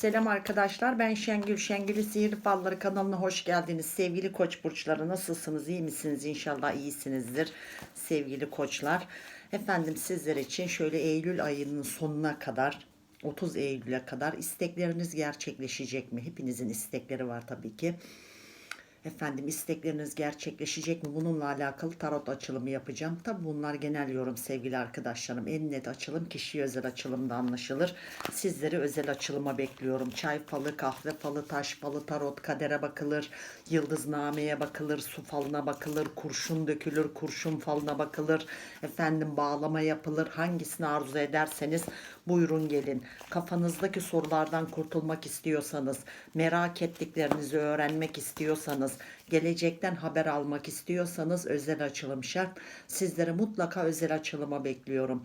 Selam arkadaşlar ben Şengül Şengül'ü Sihirli Falları kanalına hoş geldiniz. Sevgili koç burçları nasılsınız iyi misiniz İnşallah iyisinizdir sevgili koçlar. Efendim sizler için şöyle Eylül ayının sonuna kadar 30 Eylül'e kadar istekleriniz gerçekleşecek mi? Hepinizin istekleri var tabii ki. Efendim istekleriniz gerçekleşecek mi? Bununla alakalı tarot açılımı yapacağım. Tabi bunlar genel yorum sevgili arkadaşlarım. En net açılım kişiye özel açılımda anlaşılır. Sizleri özel açılıma bekliyorum. Çay falı, kahve falı, taş falı, tarot, kadere bakılır. Yıldıznameye bakılır, su falına bakılır, kurşun dökülür, kurşun falına bakılır. Efendim bağlama yapılır. Hangisini arzu ederseniz buyurun gelin. Kafanızdaki sorulardan kurtulmak istiyorsanız, merak ettiklerinizi öğrenmek istiyorsanız, gelecekten haber almak istiyorsanız özel açılım şart. Sizleri mutlaka özel açılıma bekliyorum.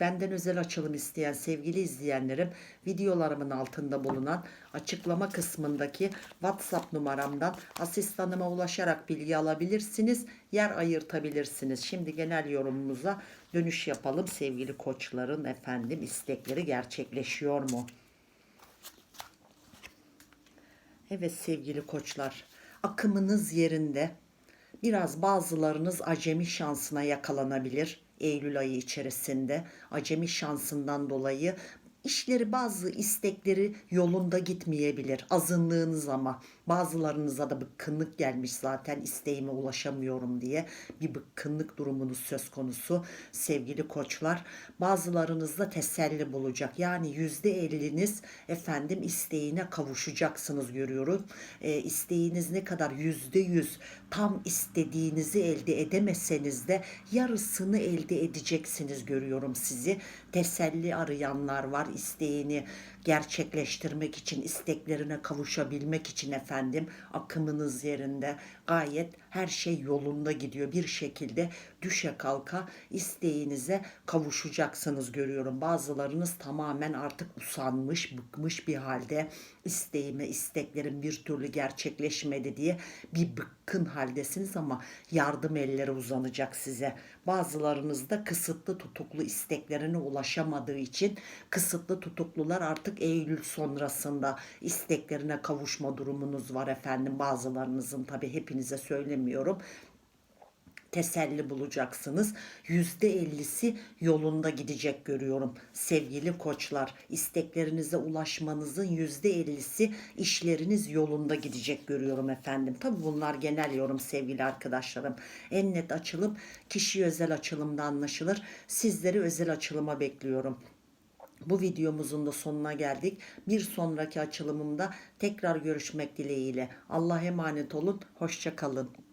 Benden özel açılım isteyen sevgili izleyenlerim videolarımın altında bulunan açıklama kısmındaki WhatsApp numaramdan asistanıma ulaşarak bilgi alabilirsiniz. Yer ayırtabilirsiniz. Şimdi genel yorumumuza dönüş yapalım. Sevgili koçların efendim istekleri gerçekleşiyor mu? Evet sevgili koçlar akımınız yerinde. Biraz bazılarınız acemi şansına yakalanabilir. Eylül ayı içerisinde acemi şansından dolayı işleri bazı istekleri yolunda gitmeyebilir. Azınlığınız ama bazılarınıza da bıkkınlık gelmiş zaten isteğime ulaşamıyorum diye bir bıkkınlık durumunuz söz konusu sevgili koçlar. Bazılarınızda teselli bulacak. Yani yüzde elliniz efendim isteğine kavuşacaksınız görüyorum. E, isteğiniz ne kadar yüzde yüz tam istediğinizi elde edemeseniz de yarısını elde edeceksiniz görüyorum sizi. Teselli arayanlar var isteğini gerçekleştirmek için, isteklerine kavuşabilmek için efendim akımınız yerinde gayet her şey yolunda gidiyor. Bir şekilde düşe kalka isteğinize kavuşacaksınız görüyorum. Bazılarınız tamamen artık usanmış, bıkmış bir halde isteğime, isteklerim bir türlü gerçekleşmedi diye bir bıkkın haldesiniz ama yardım elleri uzanacak size. Bazılarınız da kısıtlı tutuklu isteklerine ulaşamadığı için kısıtlı tutuklular artık Eylül sonrasında isteklerine kavuşma durumunuz var efendim. Bazılarınızın tabi hepinize söylemiyorum teselli bulacaksınız. Yüzde ellisi yolunda gidecek görüyorum. Sevgili koçlar isteklerinize ulaşmanızın yüzde ellisi işleriniz yolunda gidecek görüyorum efendim. Tabi bunlar genel yorum sevgili arkadaşlarım. En net açılım kişi özel açılımda anlaşılır. Sizleri özel açılıma bekliyorum. Bu videomuzun da sonuna geldik. Bir sonraki açılımımda tekrar görüşmek dileğiyle. Allah'a emanet olun. Hoşça kalın.